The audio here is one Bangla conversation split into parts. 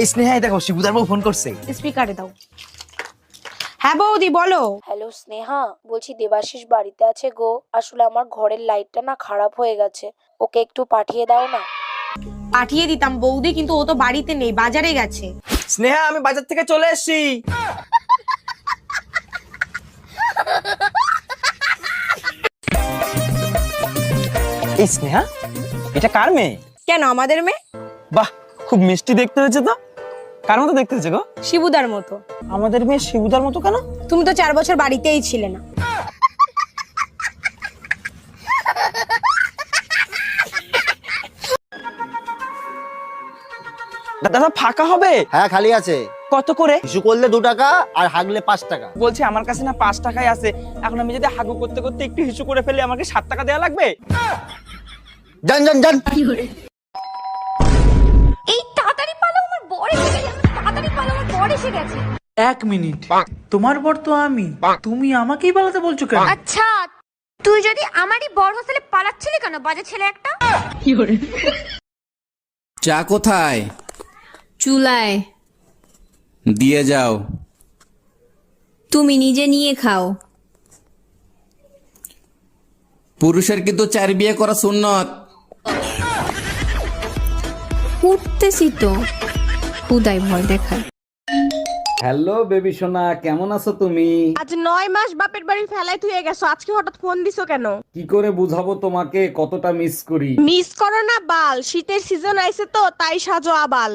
এই স্নেহাই দেখো শিবুদার বউ ফোন করছে। স্পিকারে দাও। হ্যাঁ বৌদি বলো। হ্যালো স্নেহা। বলছি দেবাশিস বাড়িতে আছে গো। আসলে আমার ঘরের লাইটটা না খারাপ হয়ে গেছে। ওকে একটু পাঠিয়ে দাও না? পাঠিয়ে দিতাম বৌদি কিন্তু ও তো বাড়িতে নেই বাজারে গেছে। স্নেহা আমি বাজার থেকে চলে এসেছি। এই স্নেহা এটা কার মেয়ে? কেন আমাদের মেয়ে? বাহ খুব মিষ্টি দেখতে হয়েছে তো। কার মতো দেখতে হয়েছে গো? শিবুদার মতো। আমাদের মেয়ে শিবুদার মতো কেন? তুমি তো চার বছর বাড়িতেই ছিলে না। দাদা ফাঁকা হবে? হ্যাঁ খালি আছে। কত করে? ইস্যু করলে দু টাকা আর হাগলে পাঁচ টাকা। বলছি আমার কাছে না পাঁচ টাকাই আছে। এখন আমি যদি হাগু করতে করতে একটু হিসু করে ফেলে আমাকে সাত টাকা দেওয়া লাগবে? যান যান যান। এক মিনিট। তোমার বর তো আমি। তুমি আমাকেই পালাতে বলছো কেন? আচ্ছা তুই যদি আমারই বর হোস্টেলে পালাচ্ছিলি কেন বাজে ছেলে একটা? চা কোথায়? চুলায়। দিয়ে যাও। তুমি নিজে নিয়ে খাও। পুরুষের কিন্তু চার বিয়ে করা সুন্নত। উঠতেছি তো। খুদাই ভয় দেখায়। হ্যালো বেবি সোনা কেমন আছো তুমি? আজ নয় মাস বাপের বাড়ি ফেলাই তুই গেছো। আজকে হঠাৎ ফোন দিছো কেন? কি করে বুঝাবো তোমাকে? কতটা মিস করি? মিস করো না বাল। শীতের সিজন আইছে তো তাই সাজো আবাল।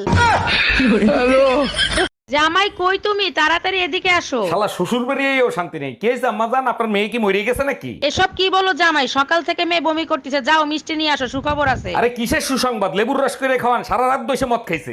জামাই কই তুমি? তাড়াতাড়ি এদিকে আসো। শালা শ্বশুর বাড়িয়েও শান্তি নেই। কে জাম্মা জান? আপনার মেয়ে কি মরে গেছে নাকি? এসব কি বলো জামাই? সকাল থেকে মেয়ে বমি করতেছে। যাও মিষ্টি নিয়ে আসো সুখবর আছে। আরে কিসের সুসংবাদ? লেবুর রস করে খাওয়ান সারা রাত বসে মদ খাইছে।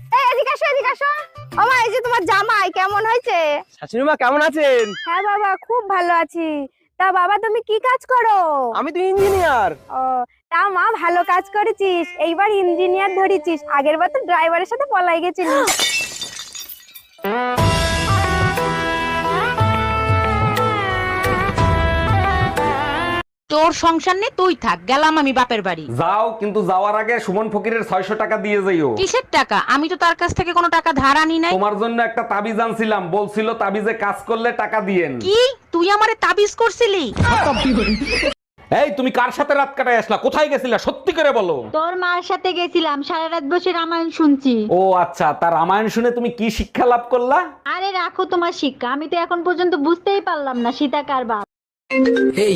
এদিকে আসো এদিকে আসো। ও মা এই যে তোমার জামাই কেমন হয়েছে? শাশুড়ি মা কেমন আছেন? হ্যাঁ বাবা খুব ভালো আছি। তা বাবা তুমি কি কাজ করো? আমি তো ইঞ্জিনিয়ার। ও তা মা ভালো কাজ করেছিস। এইবার ইঞ্জিনিয়ার ধরেছিস। আগের বার তো ড্রাইভারের সাথে পলাই গেছিলিস। তোর সংসার নেই তুই থাক। গেলাম আমি বাপের বাড়ি। যাও কিন্তু যাওয়ার আগে সুমন ফকিরের ছয়শো টাকা দিয়ে যাইও কিসের টাকা? আমি তো তার কাছ থেকে কোনো টাকা ধার আনি নাই। তোমার জন্য একটা তাবিজ আনছিলাম। বলছিল তাবিজে কাজ করলে টাকা দিয়েন। কি? তুই আমারে তাবিজ করছিলি? এই তুমি কার সাথে রাত কাটায় আসলা? কোথায় গেছিলা? সত্যি করে বলো। তোর মার সাথে গেছিলাম। সারা রাত বসে রামায়ণ শুনছি। ও আচ্ছা তার রামায়ণ শুনে তুমি কি শিক্ষা লাভ করলা? আরে রাখো তোমার শিক্ষা। আমি তো এখন পর্যন্ত বুঝতেই পারলাম না সীতা কার বাপ। এই